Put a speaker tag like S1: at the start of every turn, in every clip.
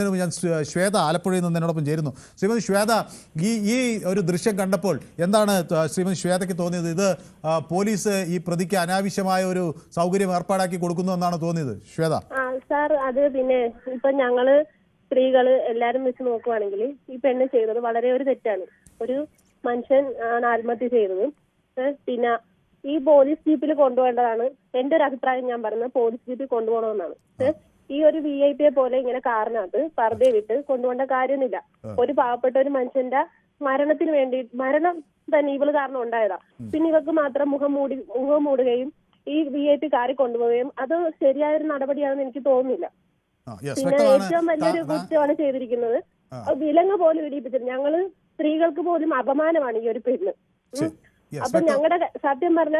S1: ഞാൻ ശ്വ- ശ്വേത ആലപ്പുഴയിൽ നിന്ന് എന്നോടൊപ്പം ചേരുന്നു. ശ്രീമതി ശ്വേത ഈ ഈ ഒരു ദൃശ്യം കണ്ടപ്പോൾ എന്താണ് ശ്രീമതി ശ്വേതയ്ക്ക് തോന്നിയത്? ഇത് പോലീസ് ഈ പ്രതിക്ക് അനാവശ്യമായ ഒരു സൗകര്യം ഏർപ്പാടാക്കി കൊടുക്കുന്നു എന്നാണ് തോന്നിയത്. ശ്വേത.
S2: സാർ അത് പിന്നെ ഇപ്പൊ ഞങ്ങൾ സ്ത്രീകൾ എല്ലാരും വെച്ച് നോക്കുവാണെങ്കിൽ ഈ പെണ്ണ് ചെയ്തത് വളരെ ഒരു തെറ്റാണ്. ഒരു മനുഷ്യൻ ആണ് ആത്മഹത്യ ചെയ്തത്. പിന്നെ ഈ പോലീസ് ജീപ്പിൽ കൊണ്ടുപോകേണ്ടതാണ്. എന്റെ ഒരു അഭിപ്രായം ഞാൻ പറഞ്ഞത് പോലീസ് ജീപ്പിൽ കൊണ്ടുപോകണമെന്നാണ്. ഈ ഒരു വി ഐ പിയെ പോലെ ഇങ്ങനെ കാറിനകത്ത് പർദ്ദ വിട്ട് കൊണ്ടുപോകേണ്ട കാര്യമൊന്നുമില്ല. ഒരു പാവപ്പെട്ട ഒരു മനുഷ്യന്റെ മരണത്തിന് വേണ്ടി മരണം തന്നെ ഇവൾ കാരണം ഉണ്ടായതാ. പിന്നെ ഇവർക്ക് മാത്രം മുഖം മൂടി മുഖം മൂടുകയും ഈ വി ഐ പി കാറിൽ കൊണ്ടുപോവുകയും അത് ശരിയായ ഒരു നടപടിയാണെന്ന് എനിക്ക് തോന്നുന്നില്ല. പിന്നെ ഏറ്റവും വലിയൊരു കുറ്റമാണ് ചെയ്തിരിക്കുന്നത്. വിലങ്ങ് പോലും ഇടിയിപ്പിച്ചത്. ഞങ്ങൾ സ്ത്രീകൾക്ക് പോലും അപമാനമാണ് ഈ ഒരു പെണ്ണ്. അപ്പൊ ഞങ്ങളുടെ സത്യം പറഞ്ഞ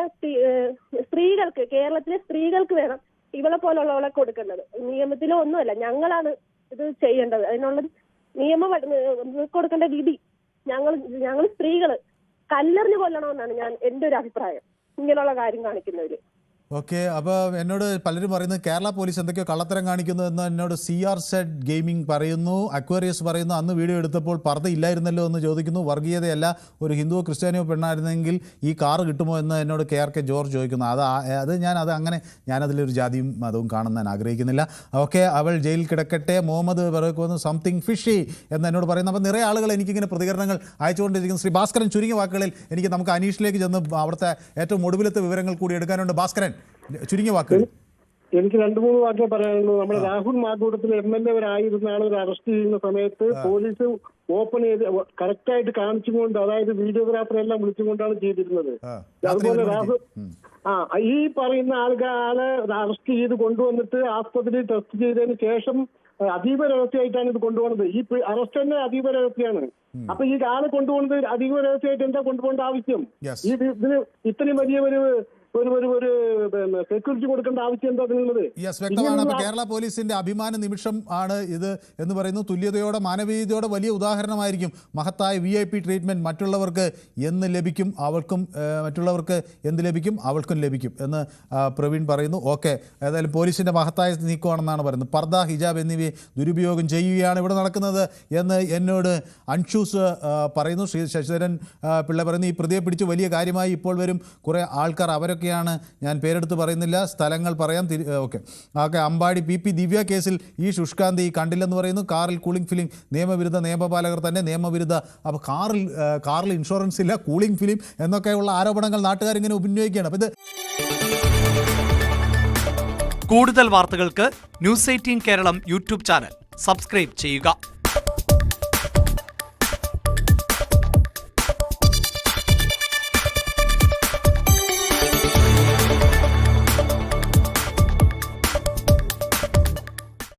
S2: സ്ത്രീകൾക്ക് കേരളത്തിലെ സ്ത്രീകൾക്ക് വേണം ഇവളെ പോലുള്ളവളെ കൊടുക്കേണ്ടത് നിയമത്തിലോ ഒന്നുമല്ല. ഞങ്ങളാണ് ഇത് ചെയ്യേണ്ടത്. അതിനുള്ള നിയമം കൊടുക്കേണ്ട രീതി ഞങ്ങൾ ഞങ്ങൾ സ്ത്രീകൾ കല്ലെറിഞ്ഞ് കൊല്ലണമെന്നാണ് ഞാൻ എന്റെ ഒരു അഭിപ്രായം. ഇങ്ങനെയുള്ള കാര്യം കാണിക്കുന്നവര്
S1: ഓക്കെ അപ്പോൾ എന്നോട് പലരും പറയുന്നത് കേരള പോലീസ് എന്തൊക്കെയോ കള്ളത്തരം കാണിക്കുന്നു എന്ന് എന്നോട് സി ആർ സെഡ് ഗെയിമിംഗ് പറയുന്നു. അക്വേറിയസ് പറയുന്നു അന്ന് വീഡിയോ എടുത്തപ്പോൾ പർദ്ദ ഇല്ലായിരുന്നല്ലോ എന്ന് ചോദിക്കുന്നു. വർഗീയതയല്ല ഒരു ഹിന്ദുവോ ക്രിസ്ത്യാനിയോ പെണ്ണായിരുന്നെങ്കിൽ ഈ കാറ് കിട്ടുമോ എന്ന് എന്നോട് കെ ആർ കെ ജോർജ് ചോദിക്കുന്നു. അത് അത് ഞാൻ അത് അങ്ങനെ ഞാനതിലൊരു ജാതിയും മതവും കാണാൻ ഞാൻ ആഗ്രഹിക്കുന്നില്ല. ഓക്കെ അവൾ ജയിലിൽ കിടക്കട്ടെ മുഹമ്മദ് പറയുന്നു സംതിങ് ഫിഷി എന്ന് എന്നോട് പറയുന്നു. അപ്പോൾ നിറയെ ആളുകൾ എനിക്കിങ്ങനെ പ്രതികരണങ്ങൾ അയച്ചുകൊണ്ടിരിക്കുന്നു. ശ്രീ ഭാസ്കരൻ ചുരുങ്ങിയ വാക്കുകളിൽ എനിക്ക് നമുക്ക് അനീഷിലേക്ക് ചെന്ന് അവിടുത്തെ ഏറ്റവും ഒടുവിലത്തെ വിവരങ്ങൾ കൂടി എടുക്കാനുണ്ട്. ഭാസ്കരൻ. ചുരുങ്ങിയ വാക്കുകൾ
S3: എനിക്ക് രണ്ടു മൂന്ന് വാക്കേ പറയാനുള്ളൂ. നമ്മുടെ Rahul Mamkootathil M L A വരായിരുന്ന ആളുകൾ അറസ്റ്റ് ചെയ്യുന്ന സമയത്ത് പോലീസ് ഓപ്പൺ ചെയ്ത് കറക്റ്റ് ആയിട്ട് കാണിച്ചുകൊണ്ട് അതായത് വീഡിയോഗ്രാഫറെല്ലാം വിളിച്ചുകൊണ്ടാണ് ചെയ്തിരുന്നത്. അതുപോലെ രാഹുൽ ആ ഈ പറയുന്ന ആളുകളെ അറസ്റ്റ് ചെയ്ത് കൊണ്ടുവന്നിട്ട് ആസ്പത്രിയിൽ ടെസ്റ്റ് ചെയ്തതിന് ശേഷം അതീവ രഹസ്യമായിട്ടാണ് ഇത് കൊണ്ടുപോകുന്നത്. ഈ അറസ്റ്റ് തന്നെ അതീവ രഹസ്യമാണ് അപ്പൊ ഈ ആളെ കൊണ്ടുപോകുന്നത് അതീവ രഹസ്യമായിട്ട് എന്താ കൊണ്ടുപോകേണ്ട ആവശ്യം? ഈ ഇതിന് ഇത്രയും വലിയ ഒരു ഒരു ഒരു ഒരു സെക്യൂരിറ്റി കൊടുക്കേണ്ട ആവശ്യം എന്താ നിങ്ങളുള്ളത്
S1: യെസ് വ്യക്തമാണ്. കേരള പോലീസിന്റെ അഭിമാന നിമിഷം ആണ് ഇത് എന്ന് പറയുന്നു. തുല്യതയോടെ മാനവീയതയോടെ വലിയ ഉദാഹരണമായിരിക്കും മഹത്തായ വി ഐ പി ട്രീറ്റ്മെന്റ് മറ്റുള്ളവർക്ക് എന്ന് ലഭിക്കും അവൾക്കും മറ്റുള്ളവർക്ക് എന്ത് ലഭിക്കും അവൾക്കും ലഭിക്കും എന്ന് പ്രവീൺ പറയുന്നു. ഓക്കെ ഏതായാലും പോലീസിന്റെ മഹത്തായ നീക്കമാണെന്നാണ് പറയുന്നത്. പർദ ഹിജാബ് എന്നിവയെ ദുരുപയോഗം ചെയ്യുകയാണ് ഇവിടെ നടക്കുന്നത് എന്ന് എന്നോട് അൻഷൂസ് പറയുന്നു. ശ്രീ ശശിധരൻ പിള്ള പറയുന്നു ഈ പ്രതിയെ പിടിച്ച് വലിയ കാര്യമായി ഇപ്പോൾ വരും. കുറേ ആൾക്കാർ അവരൊക്കെയാണ് ഞാൻ പേരെടുത്ത് പറയുന്നില്ല. സ്ഥലങ്ങൾ പറയാം. Okay. Okay Ambadi P P Divya കേസിൽ ഈ ശുഷ്കാന്തി കണ്ടില്ലെന്ന് പറയുന്നു. കാറിൽ കൂളിംഗ് ഫിലിം നിയമവിരുദ്ധ നിയമപാലകർ തന്നെ നിയമവിരുദ്ധ അപ്പോൾ കാറിൽ കാറിൽ ഇൻഷുറൻസ് ഇല്ല കൂളിംഗ് ഫിലിം എന്നൊക്കെയുള്ള ആരോപണങ്ങൾ നാട്ടുകാരിങ്ങനെ ഉന്നയിക്കുകയാണ് അപ്പോൾ ഇത്
S4: കൂടുതൽ വാർത്തകൾക്ക് News Eighteen Keralam YouTube channel. Subscribe ചെയ്യുക.